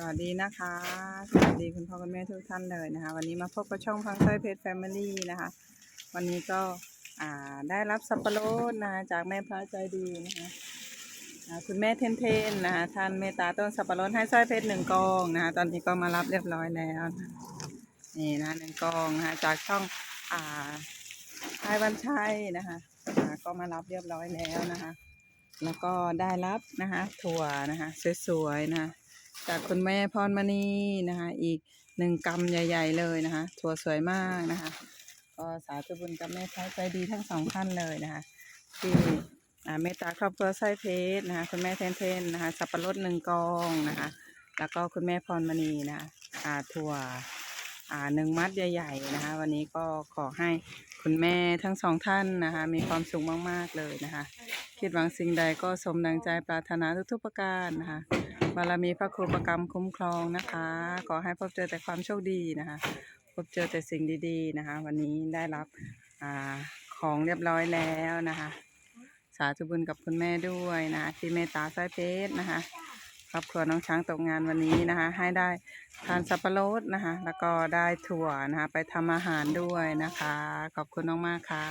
สวัสดีนะคะ สวัสดีคุณพ่อคุณแม่ทุกท่านเลยนะคะ วันนี้มาพบกับช่องพังเต้ยเพจแฟมิลี่นะคะ วันนี้ก็ได้รับสับปะรดนะคะจากแม่พระใจดีนะคะคุณแม่เทนเทนนะคะท่านเมตตาต้นสับปะรดให้สร้อยเพชรหนึ่งกองนะคะตอนนี้ก็มารับเรียบร้อยแล้วนะนี่นะหนึ่งกองนะคะจากช่องอ่าไทยวันชัยนะคะก็มารับเรียบร้อยแล้วนะคะ แล้วก็ได้รับนะคะถั่วนะคะสวยๆนะคะ จากคุณแม่พรมณีนะคะ อีกหนึ่งกำใหญ่ ๆ เลยนะคะถั่วสวยมากนะคะ ก็สาธุบุญกับแม่ท้ายใจดีทั้งสองท่านเลยนะคะที่อาเมตตาครอบครัวไส้เพชรนะคะ คุณแม่เทนเทนนะคะ สับปะรดหนึ่งกองนะคะ แล้วก็คุณแม่พรมณีนะคะอ่าถั่ว อ่าหนึ่งมัดใหญ่ๆนะคะ วันนี้ก็ขอให้คุณแม่ทั้งสองท่านนะคะ มีความสุขมากๆเลยนะคะ คิดหวังสิ่งใดก็สมดังใจปรารถนาทุกๆประการนะคะบารมีพระครูประกรรมคุ้มครองนะคะ ขอให้พบเจอแต่ความโชคดีนะคะ พบเจอแต่สิ่งดีๆนะคะ วันนี้ได้รับอาของเรียบร้อยแล้วนะคะ สาธุบุญกับคุณแม่ด้วยนะที่เมตตาสร้อยเพชรนะคะ ครอบครัวน้องช้างตกงานวันนี้นะคะ ให้ได้ทานสับปะรดนะคะ แล้วก็ได้ถั่วนะคะ ไปทำอาหารด้วยนะคะ ขอบคุณมากๆค่ะ